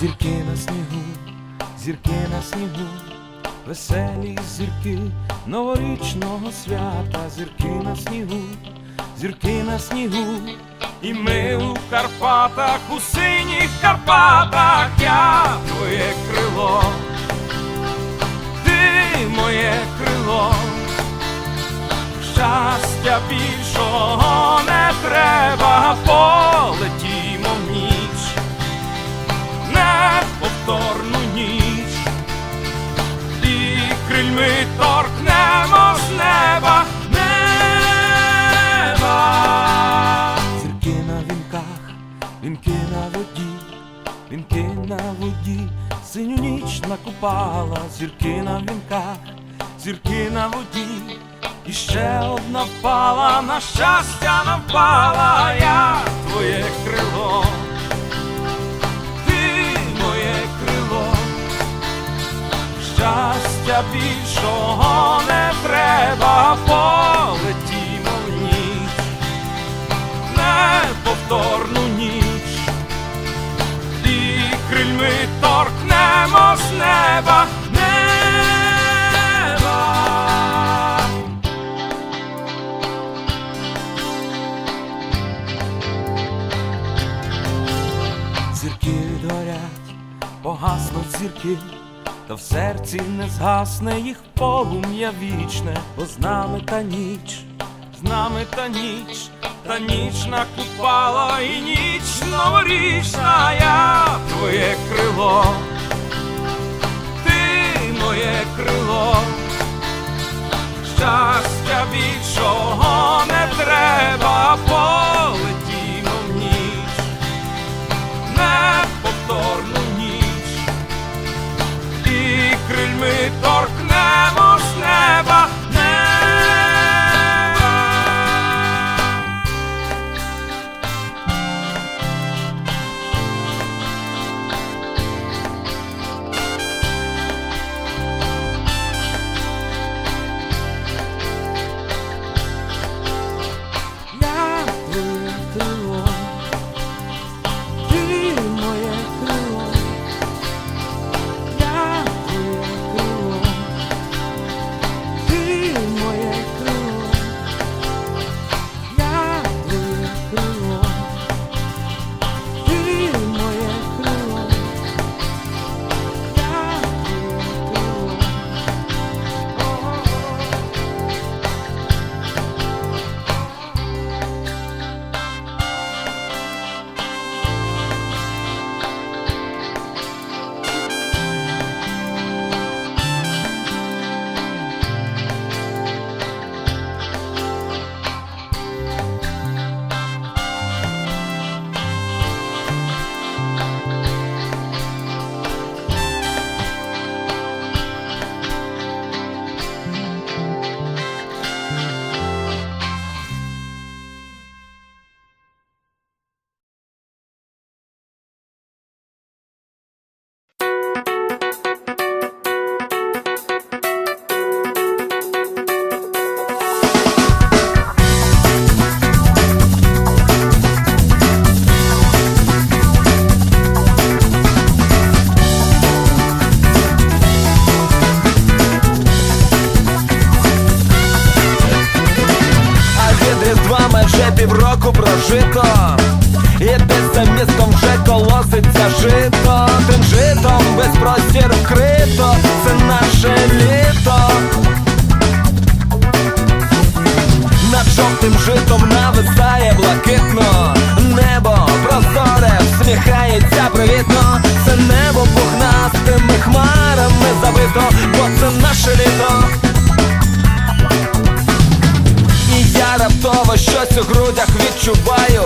Зірки на снігу, зірки на снігу, веселі зірки новорічного свята, зірки на снігу, зірки на снігу, і ми у Карпатах, у синіх Карпатах, я твоє крило, ти моє крило, щастя більшого не треба, вінки на воді, синю ніч накупала, зірки на вінках, зірки на воді. І ще одна впала, на щастя нам впала, я твоє крило ти моє крило, щастя більшого не погаснуть зірки, та в серці не згасне їх полум'я вічне, бо з нами та ніч, з нами та ніч, та ніч накупала і ніч новорічна, я твоє крило, ти моє крило, щастя більшого не треба, майже півроку прожито. І десь за містом вже колоситься жито. Тим житом весь простір вкрито. Це наше літо. Над жовтим житом нависає блакитно. Небо прозоре, всміхається привітно. Це небо пухнастими хмарами забито, у грудях відчуваю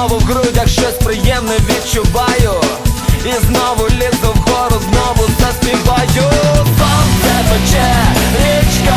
знову в грудях щось приємне відчуваю. І знову лізу вгору, знову заспіваю. Сонце пече, річка